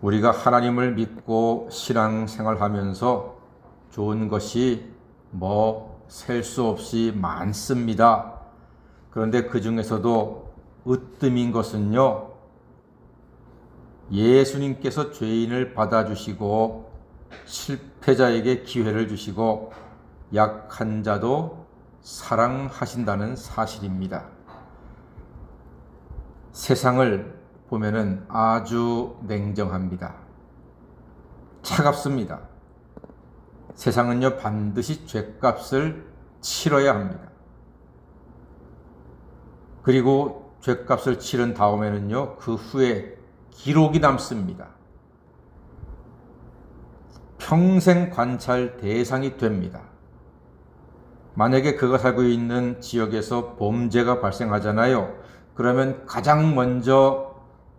우리가 하나님을 믿고 신앙생활하면서 좋은 것이 뭐 셀 수 없이 많습니다. 그런데 그 중에서도 으뜸인 것은요, 예수님께서 죄인을 받아주시고 실패자에게 기회를 주시고 약한 자도 사랑하신다는 사실입니다. 세상을 보면은 아주 냉정합니다. 차갑습니다. 세상은요 반드시 죄값을 치러야 합니다. 그리고 죄값을 치른 다음에는요 그 후에 기록이 남습니다. 평생 관찰 대상이 됩니다. 만약에 그가 살고 있는 지역에서 범죄가 발생하잖아요. 그러면 가장 먼저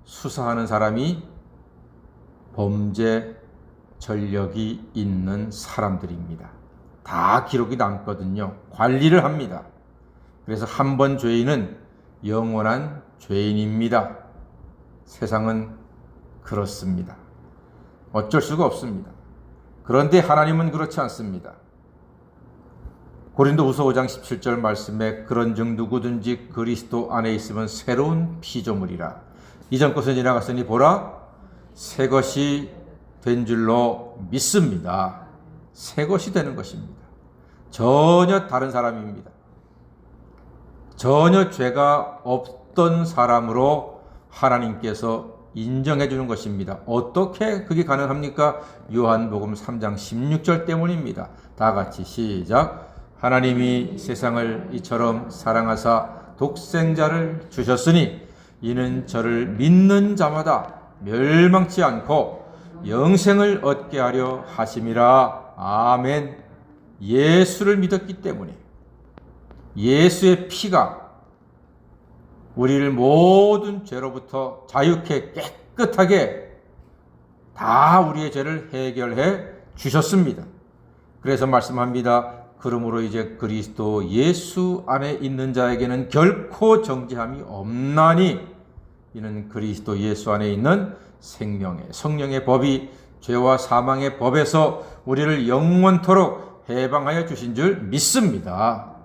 수사하는 사람이 범죄 전력이 있는 사람들입니다. 다 기록이 남거든요. 관리를 합니다. 그래서 한 번 죄인은 영원한 죄인입니다. 세상은 그렇습니다. 어쩔 수가 없습니다. 그런데 하나님은 그렇지 않습니다. 고린도후서 5장 17절 말씀에 그런즉 누구든지 그리스도 안에 있으면 새로운 피조물이라 이전 것은 지나갔으니 보라 새 것이 된 줄로 믿습니다. 새 것이 되는 것입니다. 전혀 다른 사람입니다. 전혀 죄가 없던 사람으로 하나님께서 인정해 주는 것입니다. 어떻게 그게 가능합니까? 요한복음 3장 16절 때문입니다. 다 같이 시작. 하나님이 세상을 이처럼 사랑하사 독생자를 주셨으니 이는 저를 믿는 자마다 멸망치 않고 영생을 얻게 하려 하심이라. 아멘. 예수를 믿었기 때문에 예수의 피가 우리를 모든 죄로부터 자유케 깨끗하게 다 우리의 죄를 해결해 주셨습니다. 그래서 말씀합니다. 그러므로 이제 그리스도 예수 안에 있는 자에게는 결코 정죄함이 없나니 이는 그리스도 예수 안에 있는 생명의 성령의 법이 죄와 사망의 법에서 우리를 영원토록 해방하여 주신 줄 믿습니다.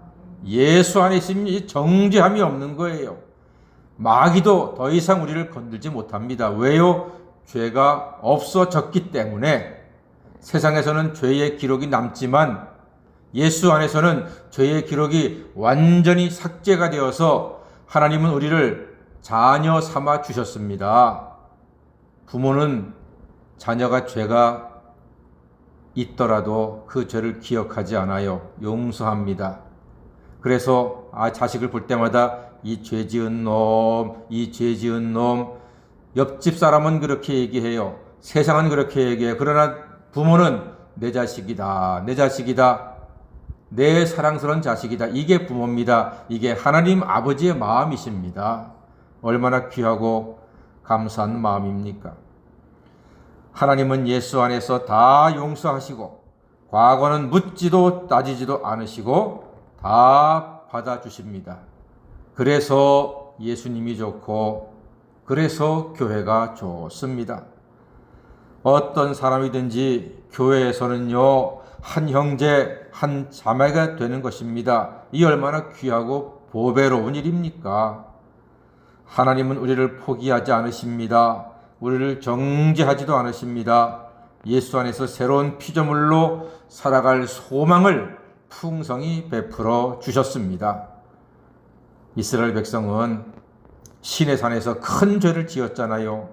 예수 안에 있으면 정죄함이 없는 거예요. 마귀도 더 이상 우리를 건들지 못합니다. 왜요? 죄가 없어졌기 때문에 세상에서는 죄의 기록이 남지만 예수 안에서는 죄의 기록이 완전히 삭제가 되어서 하나님은 우리를 자녀 삼아 주셨습니다. 부모는 자녀가 죄가 있더라도 그 죄를 기억하지 않아요. 용서합니다. 그래서 아 자식을 볼 때마다 이 죄 지은 놈, 이 죄 지은 놈 옆집 사람은 그렇게 얘기해요. 세상은 그렇게 얘기해요. 그러나 부모는 내 자식이다. 내 자식이다. 내 사랑스러운 자식이다. 이게 부모입니다. 이게 하나님 아버지의 마음이십니다. 얼마나 귀하고 감사한 마음입니까? 하나님은 예수 안에서 다 용서하시고 과거는 묻지도 따지지도 않으시고 다 받아주십니다. 그래서 예수님이 좋고 그래서 교회가 좋습니다. 어떤 사람이든지 교회에서는요, 한 형제, 한 자매가 되는 것입니다. 이 얼마나 귀하고 보배로운 일입니까? 하나님은 우리를 포기하지 않으십니다. 우리를 정죄하지도 않으십니다. 예수 안에서 새로운 피조물로 살아갈 소망을 풍성히 베풀어 주셨습니다. 이스라엘 백성은 신의 산에서 큰 죄를 지었잖아요.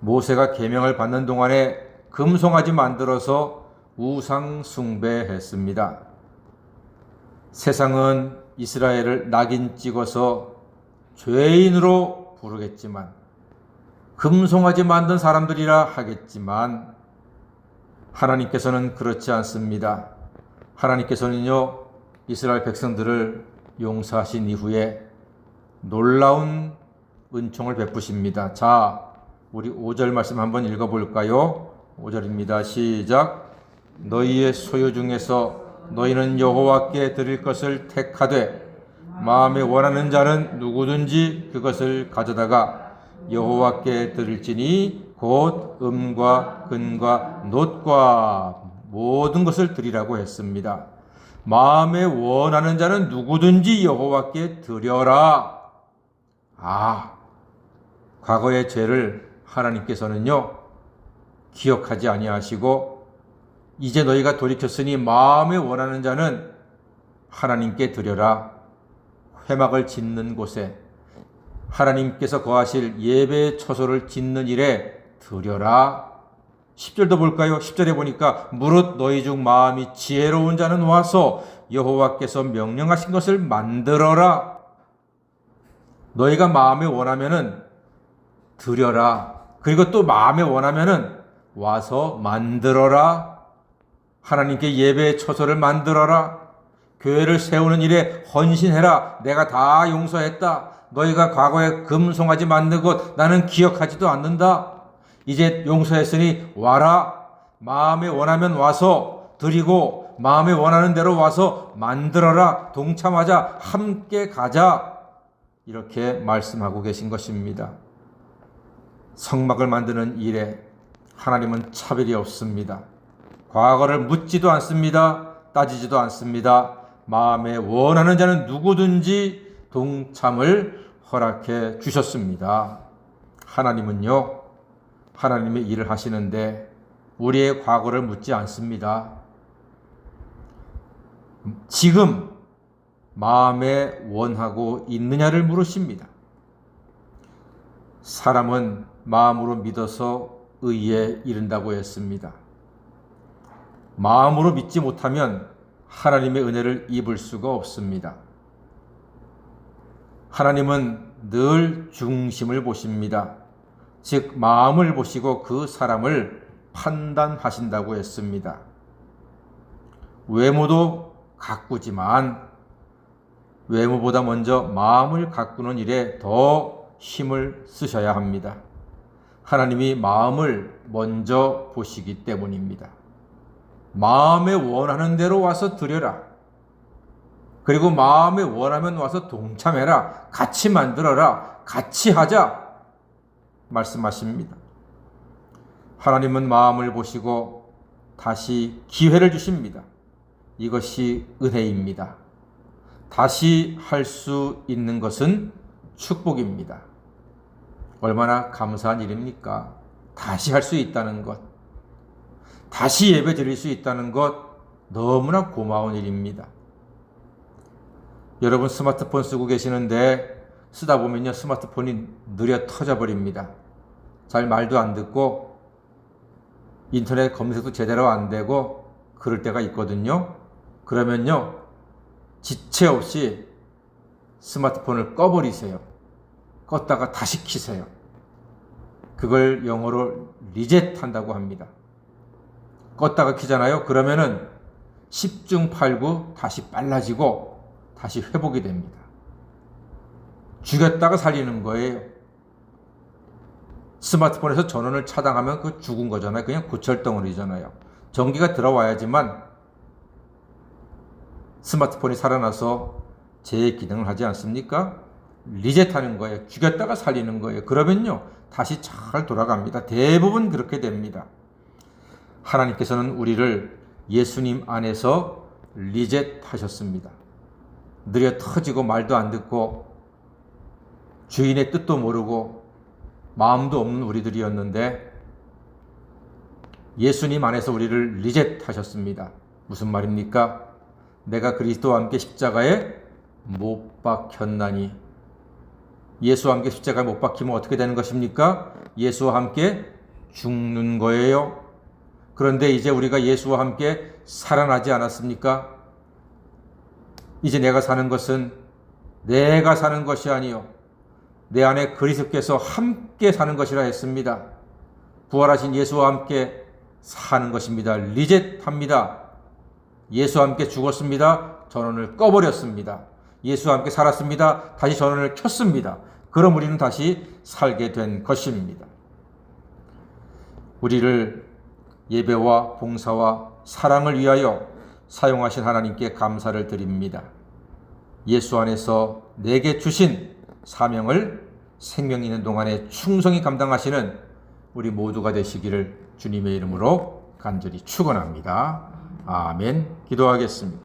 모세가 계명을 받는 동안에 금송아지 만들어서 우상 숭배했습니다. 세상은 이스라엘을 낙인 찍어서 죄인으로 부르겠지만 금송아지 만든 사람들이라 하겠지만 하나님께서는 그렇지 않습니다. 하나님께서는요 이스라엘 백성들을 용서하신 이후에 놀라운 은총을 베푸십니다. 자, 우리 5절 말씀 한번 읽어 볼까요? 5절입니다. 시작. 너희의 소유 중에서 너희는 여호와께 드릴 것을 택하되 마음에 원하는 자는 누구든지 그것을 가져다가 여호와께 드릴지니 곧 음과 근과 놋과 모든 것을 드리라고 했습니다. 마음에 원하는 자는 누구든지 여호와께 드려라. 아, 과거의 죄를 하나님께서는요 기억하지 아니하시고 이제 너희가 돌이켰으니 마음에 원하는 자는 하나님께 드려라. 회막을 짓는 곳에 하나님께서 거하실 예배 처소를 짓는 일에 드려라. 10절도 볼까요? 10절에 보니까 무릇 너희 중 마음이 지혜로운 자는 와서 여호와께서 명령하신 것을 만들어라. 너희가 마음에 원하면은 드려라. 그리고 또 마음에 원하면은 와서 만들어라. 하나님께 예배의 처소를 만들어라. 교회를 세우는 일에 헌신해라. 내가 다 용서했다. 너희가 과거에 금송아지 만든 것 나는 기억하지도 않는다. 이제 용서했으니 와라. 마음에 원하면 와서 드리고 마음에 원하는 대로 와서 만들어라. 동참하자. 함께 가자. 이렇게 말씀하고 계신 것입니다. 성막을 만드는 일에 하나님은 차별이 없습니다. 과거를 묻지도 않습니다. 따지지도 않습니다. 마음에 원하는 자는 누구든지 동참을 허락해 주셨습니다. 하나님은요, 하나님의 일을 하시는데 우리의 과거를 묻지 않습니다. 지금 마음에 원하고 있느냐를 물으십니다. 사람은 마음으로 믿어서 의에 이른다고 했습니다. 마음으로 믿지 못하면 하나님의 은혜를 입을 수가 없습니다. 하나님은 늘 중심을 보십니다. 즉, 마음을 보시고 그 사람을 판단하신다고 했습니다. 외모도 가꾸지만 외모보다 먼저 마음을 가꾸는 일에 더 힘을 쓰셔야 합니다. 하나님이 마음을 먼저 보시기 때문입니다. 마음에 원하는 대로 와서 드려라. 그리고 마음에 원하면 와서 동참해라. 같이 만들어라. 같이 하자. 말씀하십니다. 하나님은 마음을 보시고 다시 기회를 주십니다. 이것이 은혜입니다. 다시 할 수 있는 것은 축복입니다. 얼마나 감사한 일입니까? 다시 할 수 있다는 것. 다시 예배 드릴 수 있다는 것 너무나 고마운 일입니다. 여러분 스마트폰 쓰고 계시는데 쓰다 보면요 스마트폰이 느려 터져 버립니다. 잘 말도 안 듣고 인터넷 검색도 제대로 안 되고 그럴 때가 있거든요. 그러면요 지체 없이 스마트폰을 꺼버리세요. 껐다가 다시 키세요. 그걸 영어로 리젯 한다고 합니다. 껐다가 키잖아요. 그러면은 10중 8구 다시 빨라지고 다시 회복이 됩니다. 죽였다가 살리는 거예요. 스마트폰에서 전원을 차단하면 그 죽은 거잖아요. 그냥 고철덩어리잖아요. 전기가 들어와야지만 스마트폰이 살아나서 제 기능을 하지 않습니까? 리셋하는 거예요. 죽였다가 살리는 거예요. 그러면요, 다시 잘 돌아갑니다. 대부분 그렇게 됩니다. 하나님께서는 우리를 예수님 안에서 리셋하셨습니다. 느려 터지고 말도 안 듣고 주인의 뜻도 모르고 마음도 없는 우리들이었는데 예수님 안에서 우리를 리셋하셨습니다. 무슨 말입니까? 내가 그리스도와 함께 십자가에 못 박혔나니 예수와 함께 십자가에 못 박히면 어떻게 되는 것입니까? 예수와 함께 죽는 거예요. 그런데 이제 우리가 예수와 함께 살아나지 않았습니까? 이제 내가 사는 것은 내가 사는 것이 아니요. 내 안에 그리스도께서 함께 사는 것이라 했습니다. 부활하신 예수와 함께 사는 것입니다. 리셋합니다. 예수와 함께 죽었습니다. 전원을 꺼버렸습니다. 예수와 함께 살았습니다. 다시 전원을 켰습니다. 그럼 우리는 다시 살게 된 것입니다. 우리를 예배와 봉사와 사랑을 위하여 사용하신 하나님께 감사를 드립니다. 예수 안에서 내게 주신 사명을 생명 있는 동안에 충성히 감당하시는 우리 모두가 되시기를 주님의 이름으로 간절히 축원합니다. 아멘. 기도하겠습니다.